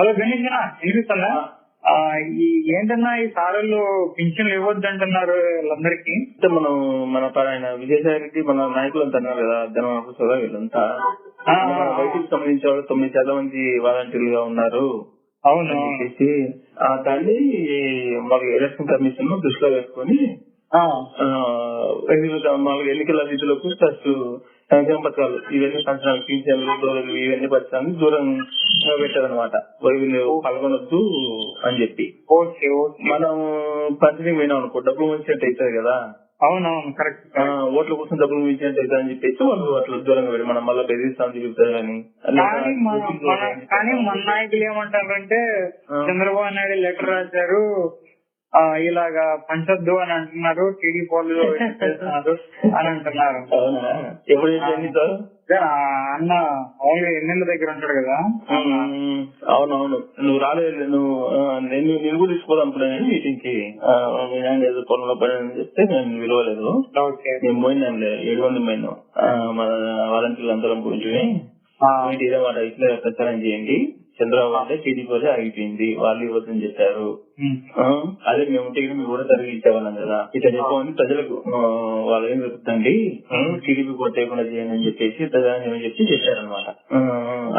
Hello Ganesh అన్న వినిపిస్తుందా? ఆ, ఈ ఏంటన్నా ఈ సారల్లో పింఛన్లు ఇవ్వద్దు అంటున్నారు వాళ్ళందరికీ? అంటే మనం మన ఆయన విజయసాయి రెడ్డి మన నాయకులు అంతా అన్నారు కదా ధనం ఆఫీసర్ వీళ్ళంతా? బయటికి సంబంధించిన వాళ్ళు తొమ్మిది శాతం మంది వాలంటీర్లు గా ఉన్నారు అవును. చెప్పేసి దాన్ని మాకు ఎలక్షన్ కమిషన్ దృష్టిలో వేసుకొని ఎన్నికల మాకు ఎన్నికల విధులకు ఫస్ట్ సంక్షేమ పథకాలు ఇవన్నీ సంవత్సరాలు పింఛన్లు డోర్లు ఇవన్నీ పథకాలు దూరం పెట్టారనమాట పాల్గొనొద్దు అని చెప్పి. Okay okay. మనం పంచమీ పోయినాం అనుకో డబ్బులు వచ్చినట్టు అవుతుంది కదా. అవునవును కరెక్ట్. ఓట్ల కోసం డబ్బులు ఇచ్చినట్టు అవుతుంది అని చెప్పేసి వాళ్ళు అట్లా దూరంగా పెట్టి మనం మళ్ళీ బెదిరిస్తామని చెప్తారు కానీ కానీ మన నాయకులు ఏమంటారంటే ఆ. చంద్రబాబు నాయుడు లెటర్ రాశారు ఇలాగా పంచొద్దు అని అంటున్నారు టీడీ వాళ్ళు చేస్తున్నారు అని అంటున్నారు. ఎప్పుడు అన్న మామూలుగా ఎన్నెళ్ళ దగ్గర ఉంటాడు కదా. అవునవును. నువ్వు రాలేదు నువ్వు నేను నేను కూడా అనుకున్నాను మీటింగ్కి ఏదో పనుల పని అని చెప్తే నేను విలువలేదు. నేను పోయినానులే ఏడు మంది పోయినాం. మన వాలంటీర్లు అందరం మాట ఇట్లా ప్రచారం చేయండి. చంద్రబాబు అంటే టీడీపీ వాళ్ళే ఆగిపోయింది. వాళ్ళు ఇవ్వద్దని చెప్పారు. ఉమ్. ఆ, అదే మేము ఉంటే మీరు కూడా తిరిగి ఇచ్చేవాళ్ళం కదా. ఇట్లా చెప్పమని ప్రజలకు వాళ్ళు ఏం చెప్తండి టీడీపీ కొట్టేయకుండా చేయండి అని చెప్పేసి ఏమని చెప్పి చెప్పారనమాట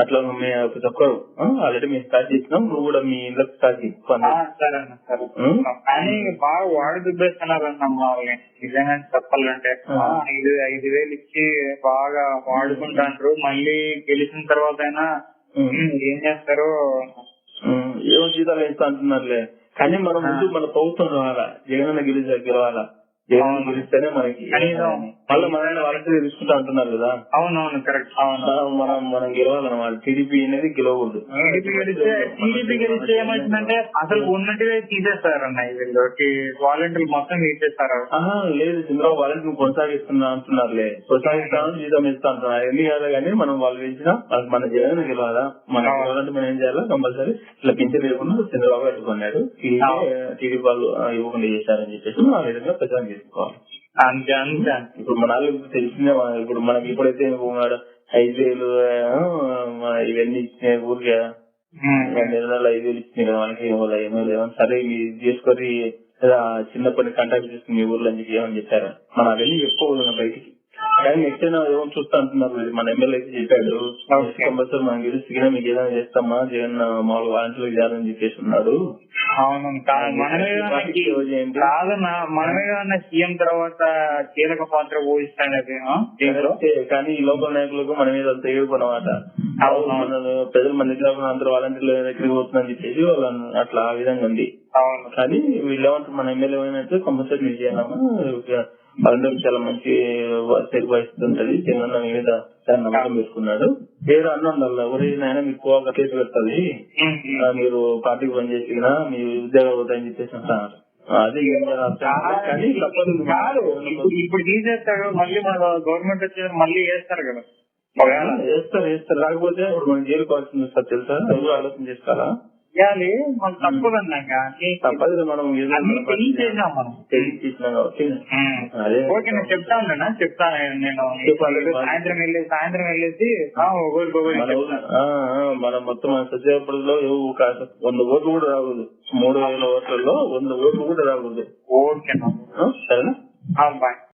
అట్లా మేము ప్రతి ఒక్కరు ఆల్రెడీ మేము స్టార్ట్ చేసినాం. నువ్వు కూడా మీ ఇంట్లో స్టార్ట్ చేసుకోండి బాగా వాడు దుబ్బేస్తున్నారన్న మామూలుగా నిజంగా చెప్పాలంటే. ఐదు ఐదు వేలు ఇచ్చి బాగా వాడుకుంటాంటారు మళ్ళీ గెలిచిన తర్వాత అయినా ఏం చేస్తారో ఏమో జీతాలు ఇస్తా అంటున్నారులే. కానీ మనం ముందు మన ప్రభుత్వం రావాలా? జగన్ గెలిచా గెలవాలా జగన్ అవును. గెలిస్తేనే మనకి కనీసం. మళ్ళీ మనల్ని వాలంటీర్ తీసుకుంటా అంటున్నారు కదా. అవునవును కరెక్ట్. మనం మనం గెలవాలన్నమాట. టీడీపీ అనేది గెలవకూడదు. టీడీపీ గెలిస్తే టీడీపీ గెలిస్తే ఏమవుతుందంటే అసలు ఉన్నట్టుగా తీసేస్తారన్న వీళ్ళు వాలంటీర్లు మొత్తం తీసేస్తారు. లేదు చంద్రబాబు నువ్వు కొనసాగిస్తున్నా అంటున్నారులే. కొనసాగిస్తాను జీతం ఇస్తా అంటున్నారు. ఎన్ని కాదు కానీ మనం వాళ్ళు వాళ్ళకి మన జగన్ గెలవాలా? మన. గెలవాలంటే మనం ఏం చేయాలా? కంపల్సరీ ఇట్లా పింఛన్ లేకుండా చంద్రబాబు పెట్టుకున్నాడు. టీడీపీ వాళ్ళు ఇవ్వకుండా చేశారని చెప్పేసి ఆ విధంగా ప్రచారం చేసుకోవాలి అంతే అంతే. ఇప్పుడు మన వాళ్ళు తెలిసిందే ఇప్పుడు మనకి ఇప్పుడైతే ఉన్నాడు ఐదు వేలు ఆ, మన ఇవన్నీ ఇచ్చిన ఊరికే. ఉం. రెండు నెలలు ఐదు వేలు ఇచ్చినాయి కదా మనకి ఏమో సరే మీరు చేసుకొని ఏదో చిన్న పని కాంటాక్ట్ చేసుకుని మీ ఊర్లో అని చెప్పి ఏమని చెప్పారు? మనం అవన్నీ చెప్పుకోవాలి బయటికి. నెక్స్ట్ అయినా ఏమో చూస్తా అంటున్నారు మరి. మన ఎమ్మెల్యే అయితే చెప్పాడు. కంపల్సరీ మనం గెలిస్తే మీకు ఏదైనా చేస్తామా జగన్ మామూలు వాలంటీర్లు చేయాలని చెప్పేసి ఉన్నాడు అవును మనమే. కాదన్న సీఎం తర్వాత కీలక పాత్ర కరెక్టే. కానీ ఈ లోకల్ నాయకులకు మన మీద. మన ప్రజలు మన దగ్గర అందరూ వాలంటీర్లు దగ్గరికి పోతుందని చెప్పేసి వాళ్ళు అట్లా ఆ విధంగా ఉంది కానీ వీళ్ళు ఏమంటారు మన ఎమ్మెల్యే ఏమైనా కంపల్సరీ చేయాలమ్మా అందరికి చాలా మంచి తెలుగు వయసు ఉంటది. మీ మీద చాలా నమ్మకం పెట్టుకున్నాడు. వేరే అన్న ఎవరి నాయన మీకు కేసు పెడుతుంది. మీరు పార్టీకి పని చేసిన మీ ఉద్యోగాలు పోతాయని చెప్పేసి అంటున్నారు. అది కాదు. ఇప్పుడు తీసేస్తాడు మళ్ళీ మన గవర్నమెంట్ వచ్చేది మళ్ళీ వేస్తారు కదా. వేస్తారు వేస్తారు. రాకపోతే ఇప్పుడు మనం జైలు కావాల్సింది వస్తుంది తెలుసా? ఆలోచన చేసుకోవాలా? చేయాలి మనం తప్పదు మనం ఏదో అన్ని మన. ఓకే నేను చెప్తాను అన్న చెప్తాను నేను. సాయంత్రం వెళ్ళి సాయంత్రం వెళ్ళేసి మన మొత్తం సత్యాపురంలో ఒక వంద ఓట్లు కూడా రాకూడదు. మూడు వేల ఓట్లలో వంద ఓట్లు కూడా రాకూడదు. ఓకే సరేనా? బాయ్.